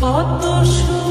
কত সুন্দর